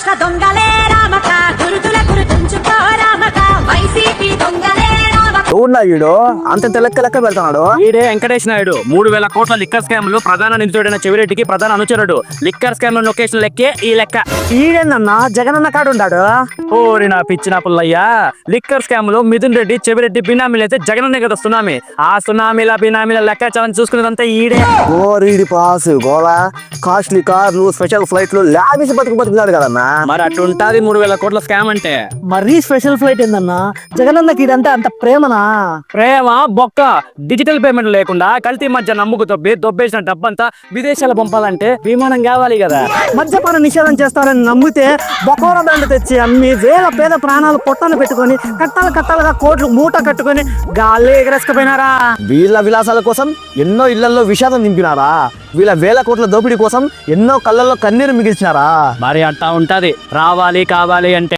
στα τον καλέ రామక ఎవడున్నా వీడు? అంత తెలక్క లెక్క పెడతాడు ఈడే వెంకటేష్ నాయుడు. మూడు వేల కోట్ల లిక్కర్ స్కామ్లో ప్రధాన నిందితుడైన చెవిరెడ్డికి ప్రధాన అనుచరుడు. లిక్కర్ స్కామ్లో లొకేషన్ లెక్కే ఈ లెక్క. ఈడేందన్నా? జగనన్న కాడు ఉన్నాడు ఓరి నా పిచ్చిన పుల్లయ్యా. లిక్కర్ స్కామ్లో మిథున్ రెడ్డి చెవిరెడ్డి బినామీలు అయితే జగనన్నే కదా సునామీ. ఆ సునామీల బినామీల లెక్కాచారం చూసుకునేదంతా ఈడే. గోరీడి పాస్ గోవా కాస్ట్లీ కార్లు స్పెషల్ ఫ్లైట్లు లావిసి బతుకు బతుకుతాడు కదన్నా. మరి అటుంటాది మూడు వేల కోట్ల స్కామ్ అంటే. మరీ స్పెషల్ ఫ్లైట్ ఏందన్నా? జగనన్నకి ఇదంతా అంత ప్రేమనా? ప్రేమ బొక్క డిజిటల్ పేమెంట్ లేకుండా కల్తీ మధ్య నమ్ముకు తొబ్బి దొబ్బేసిన డబ్బంతా విదేశాలు పంపాలంటే విమానం కావాలి కదా. మద్యపాన నిషేధం చేస్తారని నమ్మితే బొకోర దండ తెచ్చి అమ్మి వేల పేద ప్రాణాలు పొట్టలు పెట్టుకొని కట్టాలు కట్టాలుగా కోట్లు మూట కట్టుకొని గాలి ఎగరేసుకుపోయినారా? వీళ్ళ విలాసాల కోసం ఎన్నో ఇళ్ళలో విషాదం నింపినారా? వీళ్ళ వేల కోట్ల దోపిడీ కోసం ఎన్నో కళ్ళల్లో కన్నీరు మిగిల్చినారా? మరి అట్టా ఉంటది. రావాలి కావాలి అంటే